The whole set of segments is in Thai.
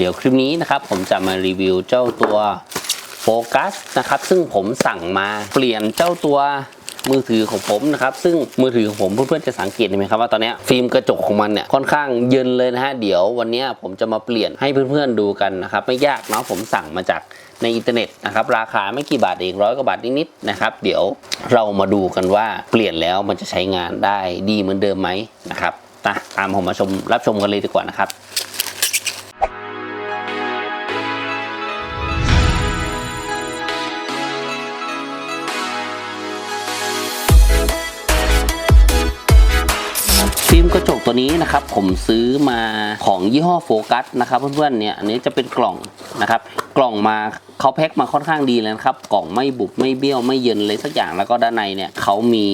เดี๋ยวคลิปนี้นะครับผมจะมารีวิวเจ้าตัวโฟกัสนะครับซึ่งผมสั่งมาเปลี่ยนเจ้าตัวมือถือของผมนะครับซึ่งมือถือของผมเพื่อนๆจะสังเกตเห็นไหมครับว่าตอนนี้ฟิล์มกระจกของมันเนี่ยค่อนข้างเยินเลยนะฮะเดี๋ยววันนี้ผมจะมาเปลี่ยนให้เพื่อนๆดูกันนะครับไม่ยากเนาะผมสั่งมาจากในอินเทอร์เน็ตนะครับราคาไม่กี่บาทเองร้อยกว่าบาทนิดๆนะครับเดี๋ยวเรามาดูกันว่าเปลี่ยนแล้วมันจะใช้งานได้ดีเหมือนเดิมไหมนะครับตะตามผมมาชมรับชมกันเลยดีกว่านะครับ ตัวนี้นะครับผมซื้อมาของยี่ห้อโฟกัสนะครับเพื่อนๆเนี่ยอันนี้จะเป็นกล่องนะครับ กล่องมาเขาแพ็คมาค่อนข้างดีเลยนะครับ กล่องไม่บุบไม่เบี้ยวไม่เยินเลยสักอย่างแล้วก็ด้านในเนี่ยเขามี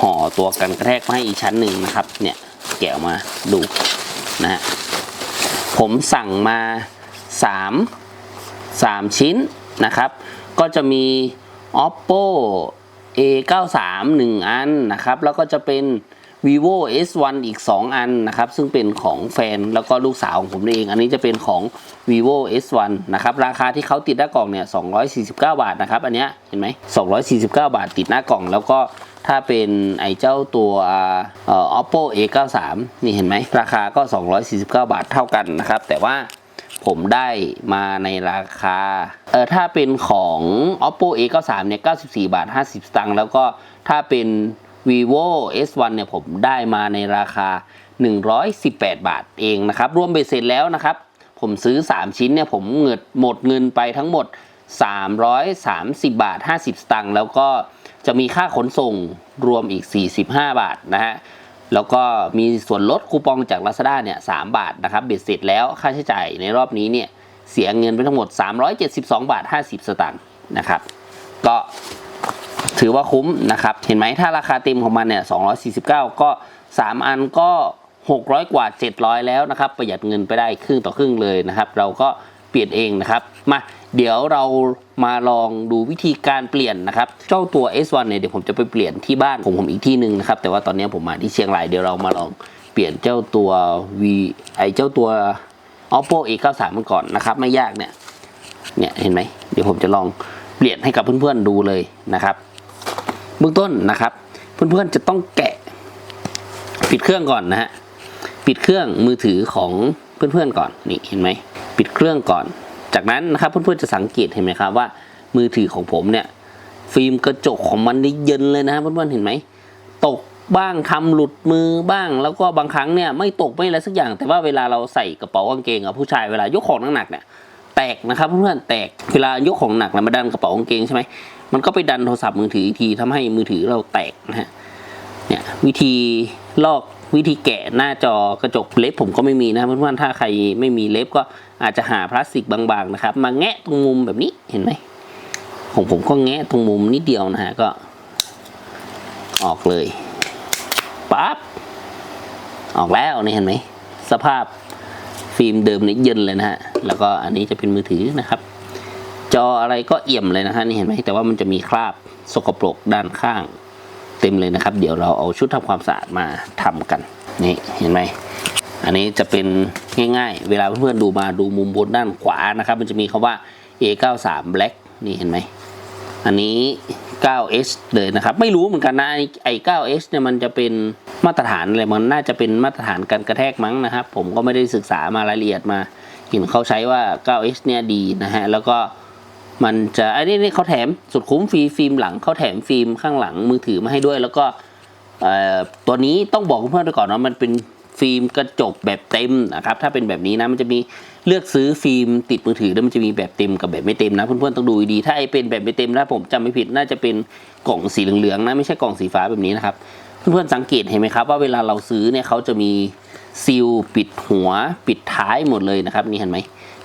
ห่อตัวกันกระแทกมาให้อีกชั้นหนึ่งนะครับ เนี่ยแกะมาดูนะฮะผมสั่งมา 3 3 ชิ้นนะครับ ก็จะมี oppo a93 1 อันนะครับ แล้วก็จะเป็น vivo s1 อีก 2 อันนะครับ ซึ่งเป็นของแฟนแล้วก็ลูกสาวของผมเอง อันนี้จะเป็นของ vivo s1 นะครับ ราคาที่เขาติดหน้ากล่องเนี่ย 249 บาทนะครับ อันเนี้ยเห็นไหม 249 บาทติดหน้ากล่อง แล้วก็ถ้าเป็นไอ้เจ้าตัวเอ่อ oppo a93 นี่เห็นไหม ราคาก็ 249 บาทเท่ากันนะครับ แต่ว่าผมได้มาในราคา เออถ้าเป็นของ oppo a93 เนี่ย 94 บาท 50 สตางค์ แล้วก็ถ้าเป็น vivo s1 เนี่ยผมได้มาในราคา 118 บาทเองนะครับ รวมเบ็ดเสร็จแล้วนะครับ ผมซื้อ 3 ชิ้นเนี่ยผมเงินหมดเงินไปทั้งหมด 330 บาท 50 สตางค์แล้วก็จะมีค่าขนส่งรวมอีก 45 บาทนะฮะแล้วก็มีส่วนลดคูปองจาก Lazada เนี่ยสบาทนะครับ เบ็ดเสร็จแล้วค่าใช้จ่ายในรอบนี้เนี่ยเสียเงินไปทั้งหมด 372 บาท 50 สตางค์นะครับ ก็ ถือว่าคุ้มนะครับ เห็นไหมถ้าราคาเต็มของมันเนี่ย249 ก็ 3 อันก็ 600 กว่า 700 แล้วนะครับ ประหยัดเงินไปได้ครึ่งต่อครึ่งเลยนะครับ เราก็เปลี่ยนเองนะครับมาเดี๋ยวเรามาลองดูวิธีการเปลี่ยนนะครับ เจ้าตัว S1 เนี่ยเดี๋ยวผมจะไปเปลี่ยนที่บ้านของผมอีกที่หนึ่งนะครับ แต่ว่าตอนนี้ผมมาที่เชียงรายเดี๋ยวเรามาลองเปลี่ยนเจ้าตัว V ไอเจ้าตัว oppo a93 มันก่อนนะครับ ไม่ยากเนี่ยเนี่ยเห็นไหมเดี๋ยวผมจะลองเปลี่ยนให้กับเพื่อนๆดูเลยนะครับ เบื้องต้นนะครับ เพื่อนๆจะต้องแกะ ปิดเครื่องก่อนนะฮะปิดเครื่องมือถือของเพื่อนๆก่อนนี่เห็นไหมปิดเครื่องก่อน จากนั้นนะครับเพื่อนๆจะสังเกตเห็นไหมครับว่า มือถือของผมเนี่ยฟิล์มกระจกของมันนี่เย็นเลยนะเพื่อนๆเห็นไหมตกบ้างทำหลุดมือบ้างแล้วก็บางครั้งเนี่ยไม่ตกไม่อะไรสักอย่าง แต่ว่าเวลาเราใส่กระเป๋ากางเกงอะผู้ชายเวลายกของหนักๆเนี่ย แตกนะครับเพื่อนๆแตกเวลายกของหนักแล้วมาดันกระเป๋ากางเกงใช่ไหมมันก็ไปดันโทรศัพท์มือถืออีกทีทำให้มือถือเราแตกนะฮะเนี่ยวิธีลอกวิธีแกะหน้าจอกระจกเล็บผมก็ไม่มีนะเพื่อนๆถ้าใครไม่มีเล็บก็อาจจะหาพลาสติกบางๆนะครับ มาแงะตรงมุมแบบนี้เห็นไหมของผมก็แงะตรงมุมนิดเดียวนะฮะก็ ออกเลยปั๊บออกแล้วนี่เห็นไหมสภาพ ฟิล์มเดิมนี่เย็นเลยนะฮะแล้วก็อันนี้จะเป็นมือถือนะครับ จออะไรก็เอี่ยมเลยนะฮะนี่เห็นไหมแต่ว่ามันจะมีคราบสกปรกด้านข้าง เต็มเลยนะครับ เดี๋ยวเราเอาชุดทำความสะอาดมาทำกันนี่เห็นไหมอันนี้จะเป็นง่ายๆ เวลาเพื่อนๆดูมาดูมุมบนด้านขวานะครับ มันจะมีคาว่า A93 Black นี่เห็นไหมอันนี้ 9H เลยนะครับ ไม่รู้เหมือนกันนะไอ้ไอ้ 9H เนี่ยมันจะเป็น มาตรฐานอะไรมันน่าจะเป็นมาตรฐานการกระแทกมั้งนะครับ ผมก็ไม่ได้ศึกษามารายละเอียดมาเห็นเขาใช้ว่า 9H เนี่ยดีนะฮะแล้วก็มันจะไอันนี้นี่เขาแถมสุดคุ้มฟรีฟิล์มหลังเขาแถมฟิล์มข้างหลังมือถือมาให้ด้วย แล้วก็ตัวนี้ต้องบอกเพื่อนๆไปก่อนว่ามันเป็นฟิล์มกระจกแบบเต็มนะครับถ้าเป็นแบบนี้นะมันจะมีเลือกซื้อฟิล์มติดมือถือแล้วมันจะมีแบบเต็มกับแบบไม่เต็มนะเพื่อนๆต้องดูดีถ้าไอเป็นแบบไม่เต็มนะผมจำไม่ผิดน่าจะเป็นกล่องสีเหลืองๆนะไม่ใช่กล่องสีฟ้าแบบนี้นะครับ เพื่อนๆสังเกตเห็นไหมครับว่าเวลาเราซื้อเนี่ยเขาจะมีซีลปิดหัวปิดท้ายหมดเลยนะครับนี่เห็นไหม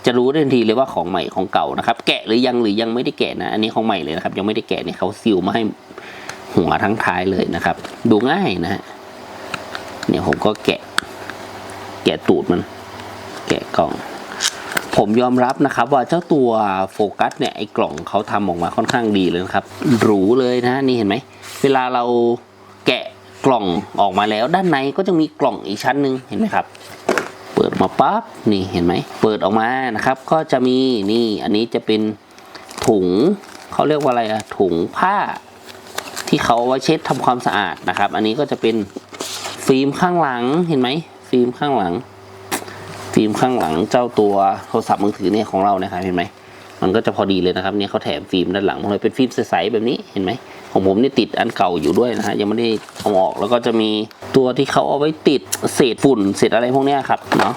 จะรู้ได้ทันทีเลยว่าของใหม่ของเก่านะครับแกะหรือยังหรือยังไม่ได้แกะนะอันนี้ของใหม่เลยนะครับ ยังไม่ได้แกะเนี่ยเขาซีลมาให้หัวทั้งท้ายเลยนะครับ ดูง่ายนะฮะเนี่ยผมก็แกะ แกะตูดมัน แกะกล่อง ผมยอมรับนะครับ ว่าเจ้าตัวโฟกัสเนี่ยไอ้กล่องเขาทำออกมาค่อนข้างดีเลยนะครับหรูเลยนะนี่เห็นไหมเวลาเราแกะ กล่องออกมาแล้ว ด้านในก็จะมีกล่องอีกชั้นหนึ่งเห็นไหมครับ เปิดมาปั๊บนี่เห็นไหมเปิดออกมานะครับ ก็จะมีนี่อันนี้จะเป็นถุงเขาเรียกว่าอะไรอะถุงผ้า ที่เขาเอาไว้เช็ดทำความสะอาดนะครับ อันนี้ก็จะเป็นฟิล์มข้างหลังเห็นไหมฟิล์มข้างหลัง ฟิล์มข้างหลังเจ้าตัวโทรศัพท์มือถือเนี่ยของเราเนี่ยครับเห็นไหมมันก็จะพอดีเลยนะครับเนี่ยเขาแถมฟิล์มด้านหลังมาเลยเป็นฟิล์มใสๆแบบนี้เห็นไหม ของผมนี่ติดอันเก่าอยู่ด้วยนะฮะยังไม่ได้เอาออกแล้วก็จะมีตัวที่เขาเอาไว้ติดเศษฝุ่นเศษอะไรพวกนี้ครับเนาะ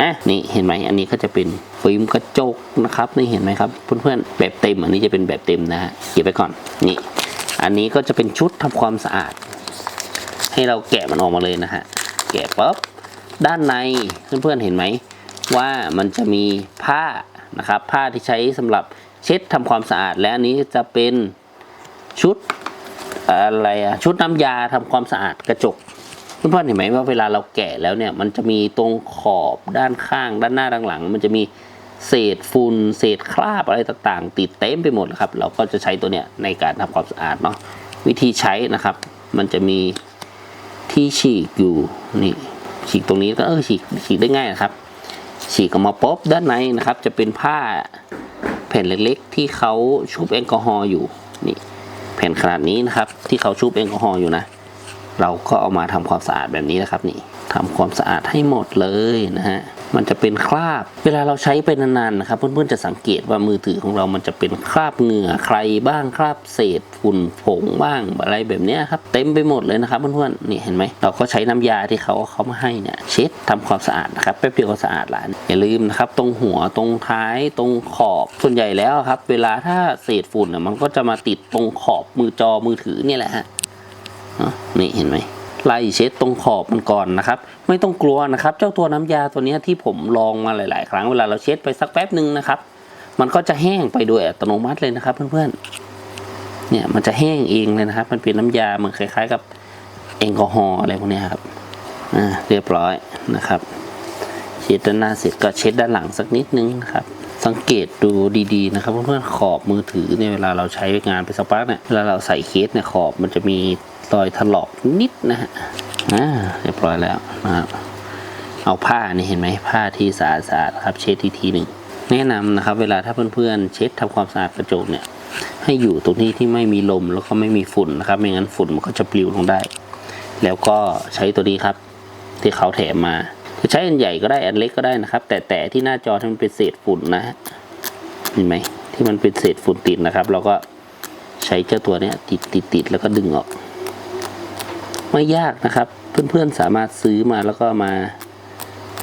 นะนี่เห็นไหมอันนี้ก็จะเป็นฟิล์มกระจกนะครับนี่เห็นไหมครับเพื่อนๆแบบเต็มอันนี้จะเป็นแบบเต็มนะฮะเก็บไปก่อนนี่ อันนี้ก็จะเป็นชุดทำความสะอาด ให้เราแกะมันออกมาเลยนะฮะแกะปั๊บด้านในเพื่อนๆเห็นไหมว่ามันจะมีผ้านะครับผ้าที่ใช้สำหรับเช็ดทำความสะอาดและอันนี้จะเป็นชุด อะไรอะชุดน้ำยาทำความสะอาดกระจกเพื่อนๆเห็นไหมว่าเวลาเราแกะแล้วเนี่ยมันจะมีตรงขอบด้านข้าง ด้านหน้าด้านหลัง มันจะมีเศษฝุ่นเศษคราบอะไรต่างๆ ติดเต็มไปหมดครับ เราก็จะใช้ตัวเนี้ยในการทำความสะอาดเนาะวิธีใช้นะครับ มันจะมีที่ฉีกอยู่นี่ฉีกตรงนี้ก็เออฉีกฉีกได้ง่ายนะครับ ฉีกออกมาป๊บด้านในนะครับ จะเป็นผ้าแผ่นเล็กๆ ที่เขาชุบแอลกอฮอล์อยู่นี่ ผ่นขนาดนี้นะครับ ที่เขาชุบแอลกอฮอล์อยู่นะ เราก็เอามาทำความสะอาดแบบนี้นะครับนี่ทำความสะอาดให้หมดเลยนะฮะ มันจะเป็นคราบ เวลาเราใช้ไปนานๆนะครับ เพื่อนๆจะสังเกตว่ามือถือของเรามันจะเป็นคราบเหงื่อใครบ้างคราบเศษฝุ่นผงบ้างอะไรแบบนี้ครับเต็มไปหมดเลยนะครับเพื่อนๆนี่เห็นไหมเราก็ใช้น้ำยาที่เขาเอาเขามาให้เนี่ยเช็ดทำความสะอาดนะครับแป๊บเดียวก็สะอาดละอย่าลืมนะครับตรงหัวตรงท้ายตรงขอบส่วนใหญ่แล้วครับ เวลาถ้าเศษฝุ่นน่ะมันก็จะมาติดตรงขอบมือจอมือถือนี่แหละฮะเนะนี่เห็นไหม ไล่เช็ดตรงขอบมันก่อนนะครับ ไม่ต้องกลัวนะครับ เจ้าตัวน้ำยาตัวนี้ที่ผมลองมาหลาย ๆ ครั้งเวลาเราเช็ดไปสักแป๊บหนึ่งนะครับ มันก็จะแห้งไปโดยอัตโนมัติเลยนะครับ เพื่อนๆเนี่ยมันจะแห้งเองเลยนะครับ มันเป็นน้ำยาเหมือนคล้าย ๆ กับแอลกอฮอล์อะไรพวกนี้ครับอ่าเรียบร้อยนะครับเช็ดด้านหน้าเสร็จก็เช็ดด้านหลังสักนิดนึงนะครับสังเกตดูดีๆนะครับเพื่อนๆขอบมือถือเนี่ยเวลาเราใช้งานไปสักพักเนี่ยเวลาเราใส่เคสเนี่ยขอบมันจะมี รอยถลอกนิดนะฮะอ่าเรียบร้อยแล้วนะครับเอาผ้านี่เห็นไหมผ้าที่สะอาดๆครับเช็ดทีทีหนึ่งแนะนำนะครับ เวลาถ้าเพื่อนๆเช็ดทำความสะอาดกระจกเนี่ย ให้อยู่ตรงที่ที่ไม่มีลมแล้วก็ไม่มีฝุ่นนะครับ ไม่งั้นฝุ่นมันก็จะปลิวลงได้ แล้วก็ใช้ตัวนี้ครับ ที่เขาแถมมาจะใช้อันใหญ่ก็ได้อันเล็กก็ได้นะครับ แต่แต่ที่หน้าจอที่มันเป็นเศษฝุ่นนะฮะเห็นไหมที่มันเป็นเศษฝุ่นติดนะครับ เราก็ใช้เจ้าตัวเนี้ยติดติดติดแล้วก็ดึงออก ไม่ยากนะครับ เพื่อนๆสามารถซื้อมาแล้วก็มา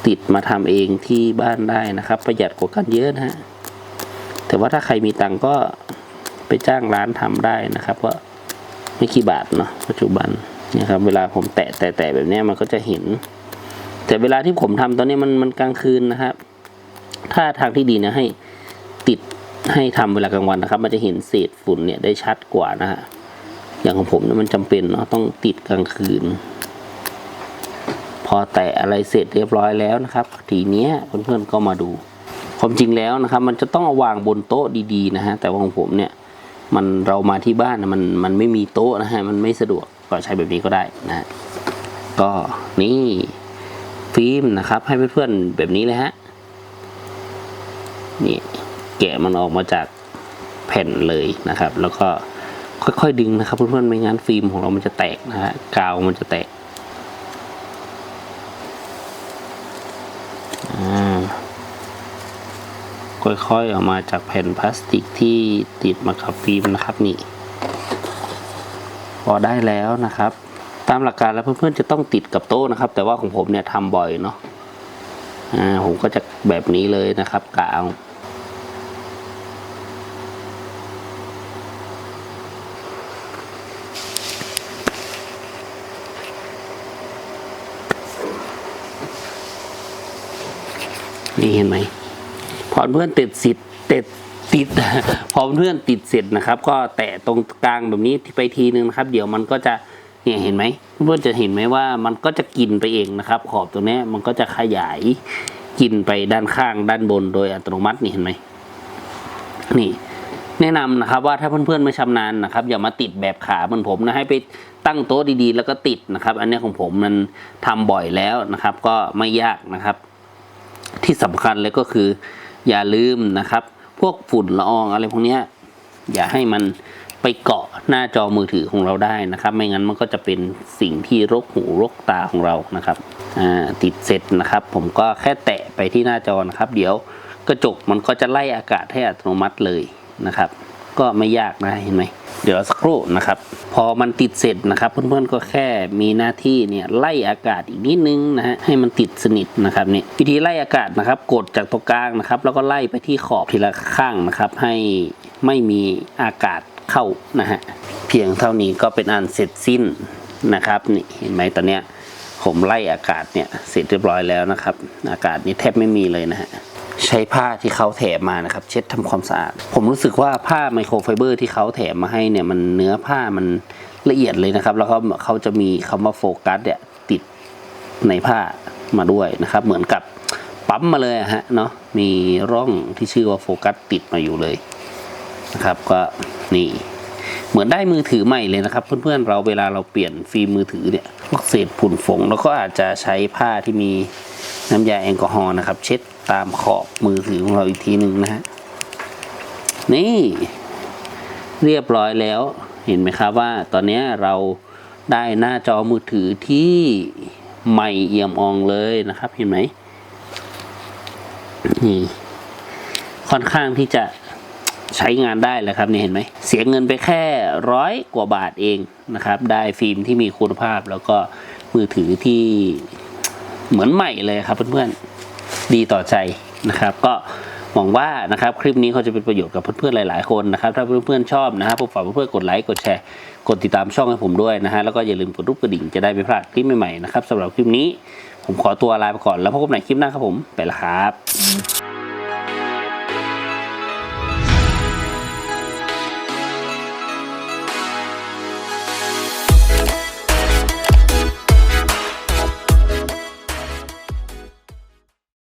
ติดมาทำเองที่บ้านได้นะครับ ประหยัดกว่ากันเยอะนะฮะแต่ว่าถ้าใครมีตังก็ไปจ้างร้านทำได้นะครับ ก็ไม่กี่บาทเนาะปัจจุบันเนี่ยครับ เวลาผมแตะแตะแตะแบบนี้มันก็จะเห็น แต่เวลาที่ผมทำตอนนี้มันมันกลางคืนนะครับ ถ้าทางที่ดีนะให้ติดให้ทำเวลากลางวันนะครับ มันจะเห็นเศษฝุ่นเนี่ยได้ชัดกว่านะฮะ อย่างของผมเนี่ยมันจำเป็นเนาะต้องติดกลางคืน พอแตะอะไรเสร็จเรียบร้อยแล้วนะครับ ทีเนี้ยเพื่อนๆก็มาดูความจริงแล้วนะครับ มันจะต้องเอาวางบนโต๊ะดีๆนะฮะแต่ว่าของผมเนี่ยมันเรามาที่บ้านนะมันมันไม่มีโต๊ะนะฮะมันไม่สะดวกก็ใช้แบบนี้ก็ได้นะก็นี่ฟิล์มนะครับ ให้เพื่อนๆแบบนี้เลยฮะนี่แกะมันออกมาจากแผ่นเลยนะครับ แล้วก็ ค่อยๆดึงนะครับเพื่อนๆไม่งั้นฟิล์มของเรามันจะแตกนะฮะกาวมันจะแตกอ่าค่อยๆออกมาจากแผ่นพลาสติกที่ติดมากับฟิล์มนะครับนี่พอได้แล้วนะครับ ตามหลักการแล้วเพื่อนๆจะต้องติดกับโต๊ะนะครับ แต่ว่าของผมเนี่ยทำบ่อยเนาะอ่าผมก็จะแบบนี้เลยนะครับกาว นี่เห็นไหมพอเพื่อนติดสิทธิ์ติดติดพอเพื่อนติดเสร็จนะครับ ก็แตะตรงกลางแบบนี้ไปทีนึงนะครับ เดี๋ยวมันก็จะเนี่ยเห็นไหมเพื่อนจะเห็นไหมว่ามันก็จะกินไปเองนะครับ ขอบตรงนี้มันก็จะขยายกินไปด้านข้างด้านบนโดยอัตโนมัตินี่เห็นไหมนี่ แนะนำนะครับว่าถ้าเพื่อนๆไม่ชำนาญนะครับ อย่ามาติดแบบขาเหมือนผมนะให้ไปตั้งโต๊ะดีๆ แล้วก็ติดนะครับ อันนี้ของผมมันทำบ่อยแล้วนะครับ ก็ไม่ยากนะครับ ที่สำคัญเลยก็คือ อย่าลืมนะครับ พวกฝุ่นละอองอะไรพวกนี้อย่าให้มันไปเกาะหน้าจอมือถือของเราได้นะครับ ไม่งั้นมันก็จะเป็นสิ่งที่รกหูรกตาของเรานะครับติดเสร็จนะครับ ผมก็แค่แตะไปที่หน้าจอนะครับ เดี๋ยวกระจกมันก็จะไล่อากาศให้อัตโนมัติเลยนะครับ ก็ไม่ยากนะเห็นไหม เดี๋ยวสักครู่นะครับ พอมันติดเสร็จนะครับ เพื่อนๆก็แค่มีหน้าที่เนี่ยไล่อากาศอีกนิดนึงนะฮะให้มันติดสนิทนะครับนี่วิธีไล่อากาศนะครับ กดจากตรงกลางนะครับ แล้วก็ไล่ไปที่ขอบทีละข้างนะครับ ให้ไม่มีอากาศเข้านะฮะเพียงเท่านี้ก็เป็นอันเสร็จสิ้นนะครับนี่เห็นไหมตอนเนี้ยผมไล่อากาศเนี่ยเสร็จเรียบร้อยแล้วนะครับ อากาศนี่แทบไม่มีเลยนะฮะ ใช้ผ้าที่เขาแถมมานะครับ เช็ดทำความสะอาด ผมรู้สึกว่าผ้าไมโครไฟเบอร์ที่เขาแถมมาให้เนี่ยมันเนื้อผ้ามันละเอียดเลยนะครับ แล้วก็เขาจะมีคำว่าโฟกัสเนี่ยติดในผ้ามาด้วยนะครับ เหมือนกับปั๊มมาเลยฮะเนาะมีร่องที่ชื่อว่าโฟกัสติดมาอยู่เลยนะครับ ก็นี่เหมือนได้มือถือใหม่เลยนะครับ เพื่อนๆเราเวลาเราเปลี่ยนฟิล์มมือถือเนี่ยพวกเศษผุ่นฝงแล้วก็อาจจะใช้ผ้าที่มีน้ำยาแอลกอฮอล์นะครับ เช็ด ตามขอบมือถือของเราอีกทีหนึ่งนะฮะนี่เรียบร้อยแล้วเห็นไหมครับว่าตอนนี้เราได้หน้าจอมือถือที่ใหม่เอี่ยมอองเลยนะครับเห็นไหมนี่ค่อนข้างที่จะใช้งานได้แล้วครับนี่เห็นไหมเสียเงินไปแค่ร้อยกว่าบาทเองนะครับ ได้ฟิล์มที่มีคุณภาพแล้วก็มือถือที่เหมือนใหม่เลยครับเพื่อนๆ ดีต่อใจนะครับ ก็หวังว่านะครับคลิปนี้เขาจะเป็นประโยชน์กับเพื่อนๆหลาย ๆ คนนะครับ ถ้าเพื่อนๆชอบนะครับผมฝากเพื่อนๆกดไลค์กดแชร์กดติดตามช่องให้ผมด้วยนะฮะแล้วก็อย่าลืมกดรูปกระดิ่งจะได้ไม่พลาดคลิปใหม่ๆนะครับสำหรับคลิปนี้ผมขอตัวลาไปก่อนแล้วพบกันใหม่คลิปหน้าครับผมไปละครับ